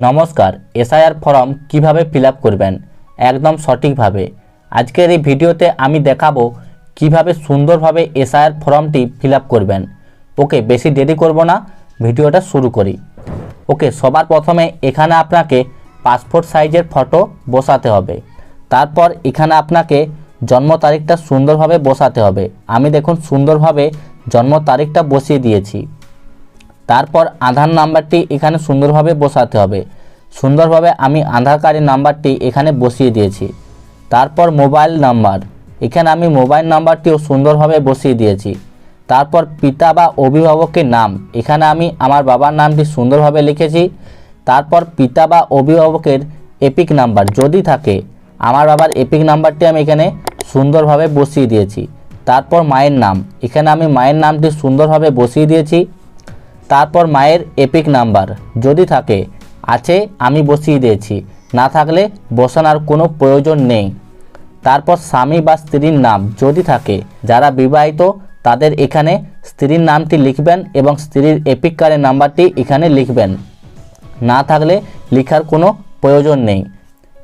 নমস্কার SIR form কীভাবে feel করবেন? একদম সঠিকভাবে। আজকের এই ভিডিওতে আমি দেখাবো কীভাবে সুন্দরভাবে এসআইআর ফর্মটি ফিল করবেন। ওকে, বেশি দেরি করব না, ভিডিওটা শুরু করি। ওকে, সবার প্রথমে এখানে আপনাকে পাসপোর্ট সাইজের ফটো বসাতে হবে। তারপর এখানে আপনাকে জন্ম তারিখটা সুন্দরভাবে বসাতে হবে। আমি দেখুন, সুন্দরভাবে জন্ম তারিখটা বসিয়ে দিয়েছি। তারপর আধার নাম্বারটি এখানে সুন্দরভাবে বসাতে হবে। সুন্দরভাবে আমি আধার কার্ডের নাম্বারটি এখানে বসিয়ে দিয়েছি। তারপর মোবাইল নাম্বার। এখানে আমি মোবাইল নাম্বারটিও সুন্দরভাবে বসিয়ে দিয়েছি। তারপর পিতা বা অভিভাবকের নাম। এখানে আমি আমার বাবার নামটি সুন্দরভাবে লিখেছি। তারপর পিতা বা অভিভাবকের এপিক নাম্বার যদি থাকে, আমার বাবার এপিক নাম্বারটি আমি এখানে সুন্দরভাবে বসিয়ে দিয়েছি। তারপর মায়ের নাম। এখানে আমি মায়ের নামটি সুন্দরভাবে বসিয়ে দিয়েছি। তারপর মায়ের এপিক নাম্বার যদি থাকে, আছে, আমি বসিয়ে দিয়েছি। না থাকলে বসানোর কোনো প্রয়োজন নেই। তারপর স্বামী বা স্ত্রীর নাম। যদি থাকে, যারা বিবাহিত, তাদের এখানে স্ত্রীর নামটি লিখবেন এবং স্ত্রীর এপিক কার্ডের নাম্বারটি এখানে লিখবেন। না থাকলে লেখার কোনো প্রয়োজন নেই।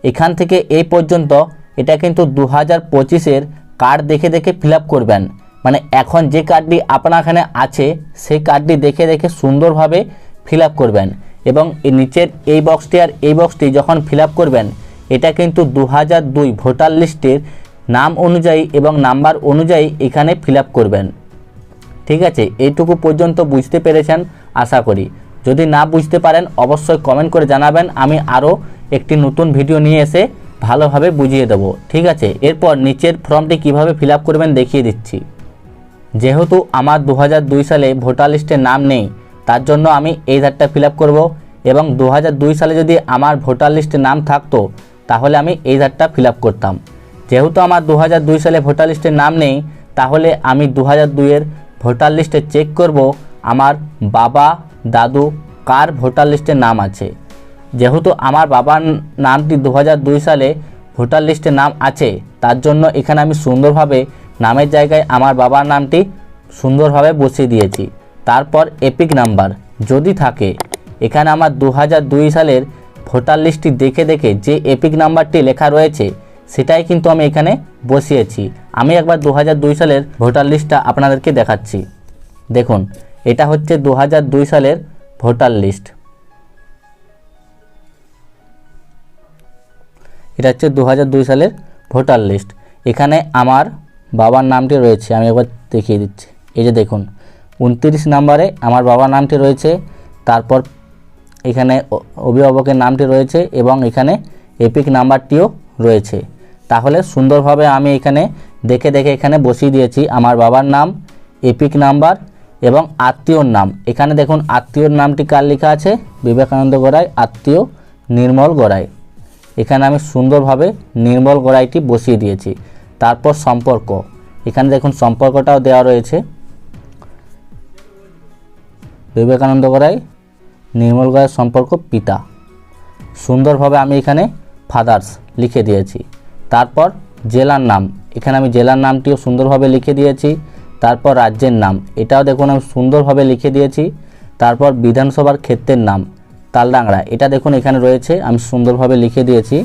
এখান থেকে এই পর্যন্ত। এটা কিন্তু দু হাজার পঁচিশের কার্ড দেখে দেখে ফিল করবেন। মানে এখন যে কার্ডটি আপনার এখানে আছে, সেই কার্ডটি দেখে দেখে সুন্দরভাবে ফিল করবেন। এবং নিচের এই বক্সটি আর এই বক্সটি যখন ফিল করবেন, এটা কিন্তু দু হাজার দুই ভোটার লিস্টের নাম অনুযায়ী এবং নাম্বার অনুযায়ী এখানে ফিল করবেন। ঠিক আছে? এইটুকু পর্যন্ত বুঝতে পেরেছেন, আশা করি। যদি না বুঝতে পারেন, অবশ্যই কমেন্ট করে জানাবেন। আমি আরও একটি নতুন ভিডিও নিয়ে এসে ভালোভাবে বুঝিয়ে দেবো। ঠিক আছে? এরপর নিচের ফর্মটি কীভাবে ফিল করবেন দেখিয়ে দিচ্ছি। যেহেতু আমার দু হাজার দুই সালে ভোটার লিস্টে নাম নেই, তার জন্য আমি এই ধারটা ফিল আপ করব এবং দু হাজার দুই সালে যদি আমার ভোটার লিস্টে নাম থাকতো, তাহলে আমি এই ধারটা ফিল আপ করতাম। যেহেতু আমার দু হাজার দুই সালে ভোটার লিস্টে নাম নেই, তাহলে আমি দু হাজার দুইয়ের ভোটার লিস্টে চেক করব আমার বাবা, দাদু কার ভোটার লিস্টে নাম আছে। যেহেতু আমার বাবার নামটি দু হাজার দুই সালে ভোটার লিস্টে নাম আছে, তার জন্য এখানে আমি সুন্দরভাবে নামের জায়গায় আমার বাবার নামটি সুন্দরভাবে বসিয়ে দিয়েছি। তারপর এপিক নাম্বার যদি থাকে, এখানে আমার দু হাজার দুই সালের ভোটার লিস্টটি দেখে দেখে যে এপিক নাম্বারটি লেখা রয়েছে, সেটাই কিন্তু আমি এখানে বসিয়েছি। আমি একবার দু হাজার দুই সালের ভোটার লিস্টটা আপনাদেরকে দেখাচ্ছি। দেখুন, এটা হচ্ছে দু হাজার দুই সালের ভোটার লিস্ট। এটা হচ্ছে দু হাজার দুই সালের ভোটার লিস্ট। এখানে আমার বাবার নামটি রয়েছে, আমি একবার দেখিয়ে দিচ্ছি। এই যে দেখুন, উনত্রিশ নাম্বারে আমার বাবার নামটি রয়েছে, তারপর এখানে অভিভাবকের নামটি রয়েছে এবং এখানে এপিক নাম্বারটিও রয়েছে। তাহলে সুন্দরভাবে আমি এখানে দেখে দেখে এখানে বসিয়ে দিয়েছি আমার বাবার নাম, এপিক নাম্বার এবং আত্মীয়র নাম। এখানে দেখুন, আত্মীয়র নামটি কার লেখা আছে? বিবেকানন্দ গড়াই, আত্মীয় নির্মল গড়াই। এখানে আমি সুন্দরভাবে নির্মল গড়াইটি বসিয়ে দিয়েছি। তারপর সম্পর্ক। এখানে দেখুন সম্পর্কটাও দেওয়া রয়েছে। বিবেকানন্দ গড়াই নির্মল গড়াই সম্পর্ক পিতা। সুন্দরভাবে আমি এখানে ফাদার্স লিখে দিয়েছি। তারপর জেলার নাম। এখানে আমি জেলার নামটিও সুন্দরভাবে লিখে দিয়েছি। তারপর রাজ্যের নাম। এটাও দেখুন আমি সুন্দরভাবে লিখে দিয়েছি। তারপর বিধানসভার ক্ষেত্রের নাম, তালডাংরা। এটা দেখুন এখানে রয়েছে, আমি সুন্দরভাবে লিখে দিয়েছি।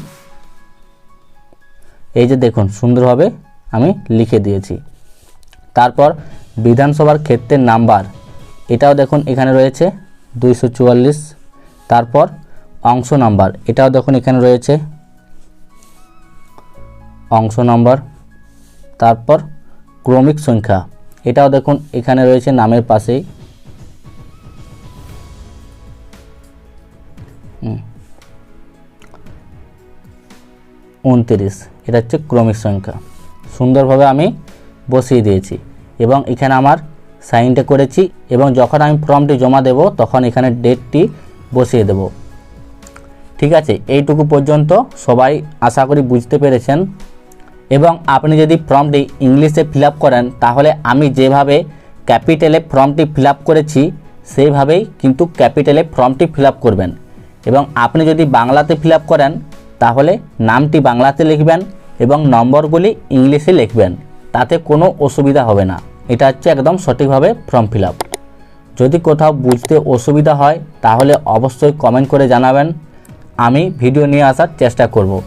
এই যে দেখুন, সুন্দরভাবে আমি লিখে দিয়েছি। তারপর বিধানসভার ক্ষেত্রের নাম্বার, এটাও দেখুন এখানে রয়েছে দুইশো চুয়াল্লিশ। তারপর অংশ নাম্বার, এটাও দেখুন এখানে রয়েছে অংশ নম্বর। তারপর ক্রমিক সংখ্যা, এটাও দেখুন এখানে রয়েছে নামের পাশেই। উনত্রিশ। এটা হচ্ছে ক্রমিক সংখ্যা। সুন্দরভাবে আমি বসিয়ে দিয়েছি। এবং এখানে আমার সাইনটা করেছি এবং যখন আমি ফর্মটি জমা দেব, তখন এখানে ডেটটি বসিয়ে দেব। ঠিক আছে? এইটুকু পর্যন্ত সবাই আশা করি বুঝতে পেরেছেন। এবং আপনি যদি ফর্মটি ইংলিশে ফিল করেন, তাহলে আমি যেভাবে ক্যাপিটালে ফর্মটি ফিল করেছি, সেইভাবেই কিন্তু ক্যাপিটালে ফর্মটি ফিল করবেন। এবং আপনি যদি বাংলাতে ফিল করেন তাহলে নামটি বাংলাতে লিখবেন এবং নম্বরগুলি ইংলিশে লিখবেন। তাতে কোনো অসুবিধা হবে না। এটা হচ্ছে একদম সঠিকভাবে ফর্ম ফিল যদি কোথাও বুঝতে অসুবিধা হয়, তাহলে অবশ্যই কমেন্ট করে জানাবেন। আমি ভিডিও নিয়ে আসার চেষ্টা করব।